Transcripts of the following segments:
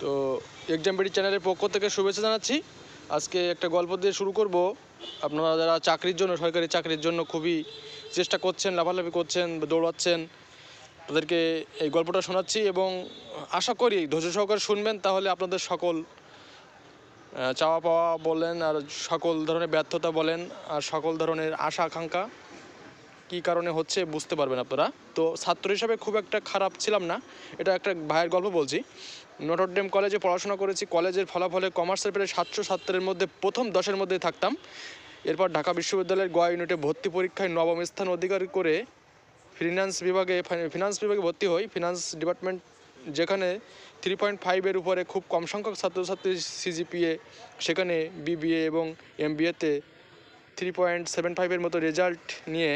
তো exam BD চ্যানেলের পক্ষ থেকে শুভেচ্ছা জানাচ্ছি। আজকে একটা গল্প দিয়ে শুরু করব। আপনারা যারা চাকরির জন্য, সরকারি চাকরির জন্য খুবই চেষ্টা করছেন, লাফালাফি করছেন দৌড়াচ্ছেন, তাদেরকে এই গল্পটা শোনাচ্ছি এবং আশা করি ধৈর্য সহকারে শুনবেন, তাহলে আপনাদের সকল চাওয়া পাওয়া বলেন আর সকল ধরনের ব্যর্থতা বলেন আর সকল ধরনের আশা, আকাঙ্ক্ষা কী কারণে হচ্ছে বুঝতে পারবেন আপনারা। তো ছাত্র হিসাবে খুব একটা খারাপ ছিলাম না। এটা একটা ভাইয়ের গল্প বলছি। নটরডেম কলেজে পড়াশোনা করেছি। কলেজের ফলাফলে কমার্সের প্রায় সাতশো ছাত্রের মধ্যে প্রথম দশের মধ্যে থাকতাম। এরপর ঢাকা বিশ্ববিদ্যালয়ের গোয়া ইউনিটে ভর্তি পরীক্ষায় নবম স্থান অধিকার করে ফিনান্স বিভাগে ফিনান্স বিভাগে ভর্তি হই। ফিনান্স ডিপার্টমেন্ট যেখানে থ্রি পয়েন্ট ফাইভের উপরে খুব কম সংখ্যক ছাত্রছাত্রী সিজিপিএ সেখানে বিবিএ এবং এমবিএতে থ্রি পয়েন্ট সেভেন ফাইভের মতো রেজাল্ট নিয়ে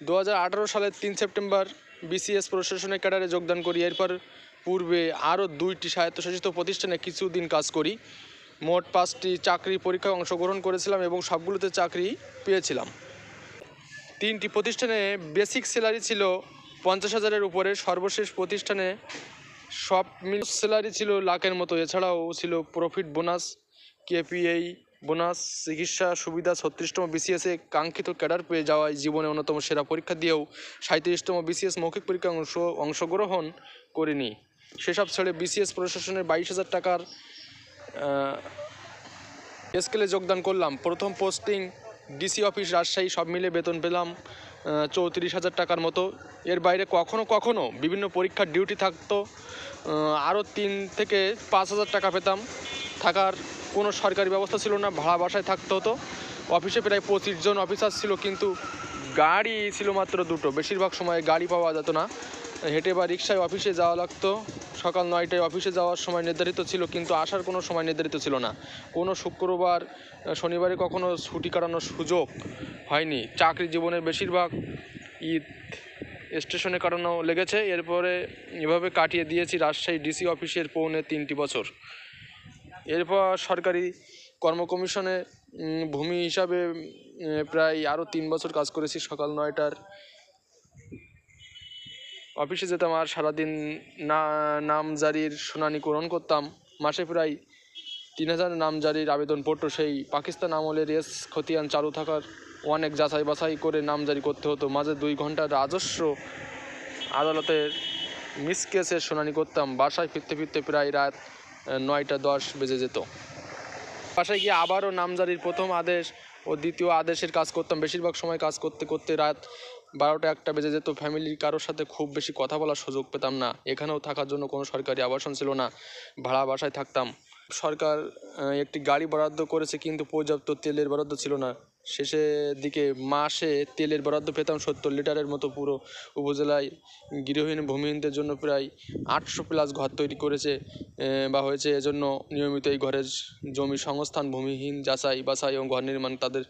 দু হাজার আঠারো সালের তিন সেপ্টেম্বর বিসিএস প্রশাসনের ক্যাডারে যোগদান করি। এরপর পূর্বে আরও দুইটি স্বায়ত্তশাসিত প্রতিষ্ঠানে কিছুদিন কাজ করি। মোট পাঁচটি চাকরি পরীক্ষায় অংশগ্রহণ করেছিলাম এবং সবগুলোতে চাকরি পেয়েছিলাম। তিনটি প্রতিষ্ঠানে বেসিক স্যালারি ছিল পঞ্চাশ হাজারের উপরে। সর্বশেষ প্রতিষ্ঠানে সব মিল স্যালারি ছিল লাখের মতো। এছাড়াও ছিল প্রফিট বোনাস, কেপিএই বোনাস, চিকিৎসা সুবিধা, ছত্রিশতম বিসিএসে কাঙ্ক্ষিত ক্যাডার পেয়ে যাওয়ায় জীবনে অন্যতম সেরা পরীক্ষা দিয়েও সাঁত্রিশতম বিসিএস মৌখিক পরীক্ষায় অংশ, অংশগ্রহণ করিনি। সেসব ছেড়ে বিসিএস প্রশাসনের বাইশ হাজার টাকার স্কেলে যোগদান করলাম। প্রথম পোস্টিং ডিসি অফিস, রাজশাহী, সব মিলে বেতন পেলাম চৌত্রিশ হাজার টাকার মতো। এর বাইরে কখনো কখনো বিভিন্ন পরীক্ষার ডিউটি থাকতো আরও তিন থেকে পাঁচ হাজার টাকা পেতাম। থাকার কোনো সরকারি ব্যবস্থা ছিল না, ভাড়া বাসায় থাকতে হতো। অফিসে প্রায় পঁচিশ জন অফিসার ছিল, কিন্তু গাড়ি ছিল মাত্র দুটো। বেশিরভাগ সময় গাড়ি পাওয়া যেত না। হেঁটে বা রিক্সায় অফিসে যাওয়া লাগতো। সকাল নয়টায় অফিসে যাওয়ার সময় নির্ধারিত ছিল, কিন্তু আসার কোনো সময় নির্ধারিত ছিল না। কোনো শুক্রবার, শনিবারে কখনো ছুটি কাটানোর সুযোগ হয়নি। চাকরি জীবনের বেশিরভাগ ঈদ স্টেশনে কাটানো লেগেছে। এরপরে এভাবে কাটিয়ে দিয়েছি রাজশাহী ডিসি অফিসের পৌনে তিনটি বছর। এরপর সরকারি কর্ম কমিশনে ভূমি হিসাবে প্রায় আরও তিন বছর কাজ করেছি সকাল নয়টার। অফিসে যেতাম আর সারাদিন না নামজারির শুনানি গ্রহণ করতাম। মাসে প্রায় তিন হাজার নামজারির আবেদন পড়তো। সেই পাকিস্তান আমলের এস খতিয়ান চালু থাকার অনেক যাচাই বাছাই করে নাম জারি করতে হতো। মাঝে দুই ঘণ্টার রাজস্ব আদালতের মিস কেসের শুনানি করতাম। বাসায় ফিরতে ফিরতে প্রায় রাত নয়টা দশ বেজে যেত। বাসায় গিয়ে আবারও নামজারির প্রথম আদেশ ও দ্বিতীয় আদেশের কাজ করতাম। বেশিরভাগ সময় কাজ করতে করতে রাত বারোটা একটা বেজে যেত। ফ্যামিলির কারোর সাথে খুব বেশি কথা বলার সুযোগ পেতাম না। এখানেও থাকার জন্য কোনো সরকারি আবাসন ছিল না। ভাড়া বাসায় থাকতাম। সরকার একটি গাড়ি বরাদ্দ করেছে কিন্তু পর্যাপ্ত তেলের বরাদ্দ ছিল না। শেষের দিকে মাসে তেলের বরাদ্দ পেতাম সত্তর লিটারের মতো পুরো উপজেলায়। গৃহহীন ভূমিহীনদের জন্য প্রায় আটশো প্লাস ঘর তৈরি করেছে বা হয়েছে এজন্য নিয়মিত এই ঘরের জমি সংস্থান, ভূমিহীন, যাচাই বাছাই এবং ঘর নির্মাণ তাদের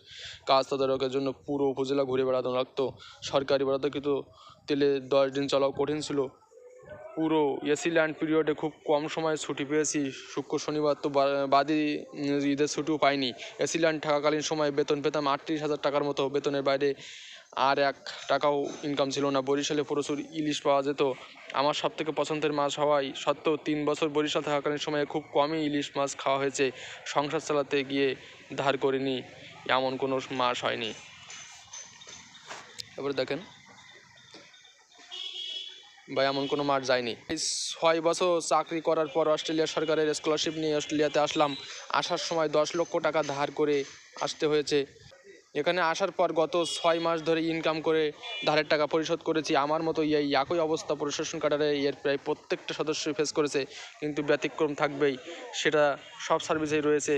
কাজ তদারকের জন্য পুরো উপজেলা ঘুরে বেড়ানো লাগতো। সরকারি বরাদ্দকৃত তেলে দশ দিন চলাও কঠিন ছিল। পুরো এসি ল্যান্ড পিরিয়ডে খুব কম সময় ছুটি পেয়েছি। শুক্র, শনিবার তো বা- বাদই ঈদের ছুটিও পাইনি। এসি ল্যান্ড থাকাকালীন সময় বেতন পেতাম আটত্রিশ হাজার টাকার মতো। বেতনের বাইরে আর এক টাকাও ইনকাম ছিল না। বরিশালে প্রচুর ইলিশ পাওয়া যেত। আমার সব থেকে পছন্দের মাছ হওয়ায় সত্ত্বেও তিন বছর বরিশাল থাকাকালীন সময়ে খুব কমই ইলিশ মাছ খাওয়া হয়েছে। সংসার চালাতে গিয়ে ধার করিনি। এমন কোনো মাস হয়নি। এবারে দেখেন। বা এমন কোনো মাঠ যায়নি। ছয় বছর চাকরি করার পর অস্ট্রেলিয়া সরকারের স্কলারশিপ নিয়ে অস্ট্রেলিয়াতে আসলাম। আসার সময় দশ লক্ষ টাকা ধার করে আসতে হয়েছে। এখানে আসার পর গত ছয় মাস ধরে ইনকাম করে ধারের টাকা পরিশোধ করেছি। আমার মতো এই একই অবস্থা প্রশাসন কাটারে এর প্রায় প্রত্যেকটা সদস্যই ফেস করেছে, কিন্তু ব্যতিক্রম থাকবেই। সেটা সব সার্ভিসেই রয়েছে।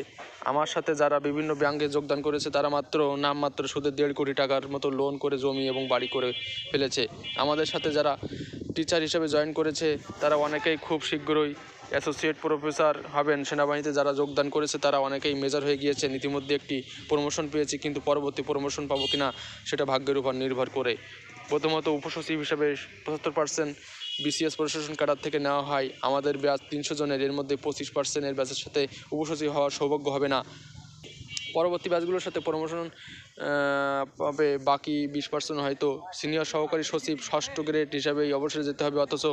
আমার সাথে যারা বিভিন্ন ব্যাংকে যোগদান করেছে, তারা মাত্র নামমাত্র সুদে দেড় কোটি টাকার মতো লোন করে জমি এবং বাড়ি করে ফেলেছে। আমাদের সাথে যারা টিচার হিসেবে জয়েন করেছে, তারা অনেকেই খুব শীঘ্রই অ্যাসোসিয়েট প্রফেসর হবেন। সেনাবাহিনীতে যারা যোগদান করেছে, তারা অনেকেই মেজর হয়ে গিয়েছেন ইতিমধ্যে একটি প্রমোশন পেয়েছি, কিন্তু পরবর্তী প্রমোশন পাবো কিনা, সেটা ভাগ্যের উপর নির্ভর করে। প্রথমত উপসচিব হিসেবে পঁচাত্তর পার্সেন্ট বিসিএস প্রশাসন কাটার থেকে নেওয়া হয়। আমাদের ব্যাচ তিনশো জনের, এর মধ্যে পঁচিশ পার্সেন্টের ব্যাচের সাথে উপসচিব হওয়ার সৌভাগ্য হবে না। পরবর্তী ব্যাচগুলোর সাথে প্রমোশন পাবে। বাকি বিশ পার্সেন্ট হয়তো সিনিয়র সহকারী সচিব, ষষ্ঠ গ্রেড হিসাবেই অবসরে যেতে হবে। অথচ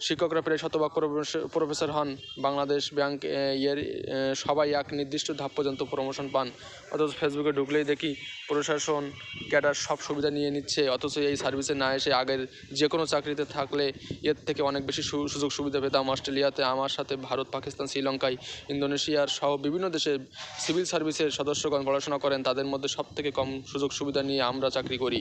শিক্ষকরা প্রায় শতভাগ প্রফেসর- হন। বাংলাদেশ ব্যাংক ইয়ের সবাই এক নির্দিষ্ট ধাপ পর্যন্ত প্রমোশন পান। অথচ ফেসবুকে ঢুকলেই দেখি প্রশাসন ক্যাডার সব সুবিধা নিয়ে নিচ্ছে। অথচ এই সার্ভিসে না এসে আগের যে কোনো চাকরিতে থাকলে এর থেকে অনেক বেশি সুযোগ সুবিধা পেতাম। অস্ট্রেলিয়াতে, আমার সাথে ভারত, পাকিস্তান, শ্রীলঙ্কায়, ইন্দোনেশিয়ার সহ বিভিন্ন দেশে সিভিল সার্ভিসের সদস্যগণ পড়াশোনা করেন, তাদের মধ্যে সব থেকে কম সুযোগ সুবিধা নিয়ে আমরা চাকরি করি।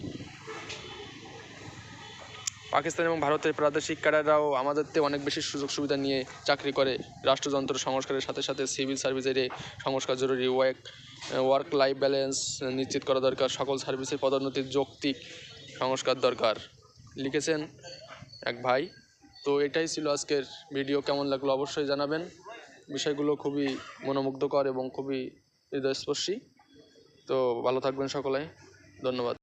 পাকিস্তান এবং ভারতের প্রাদেশিক ক্যাডাররাও আমাদের থেকে অনেক বেশি সুযোগ সুবিধা নিয়ে চাকরি করে। রাষ্ট্রযন্ত্র সংস্কারের সাথে সাথে সিভিল সার্ভিসের সংস্কার জরুরি। ওয়ার্ক ওয়ার্ক লাইফ ব্যালেন্স নিশ্চিত করা দরকার। সকল সার্ভিসের পদোন্নতির যৌক্তিক সংস্কার দরকার। লিখেছেন এক ভাই। তো এটাই ছিল আজকের ভিডিও। কেমন লাগল অবশ্যই জানাবেন। বিষয়গুলো খুবই মনোমুগ্ধকর এবং খুবই হৃদয়স্পর্শী। তো ভালো থাকবেন সকলে। ধন্যবাদ।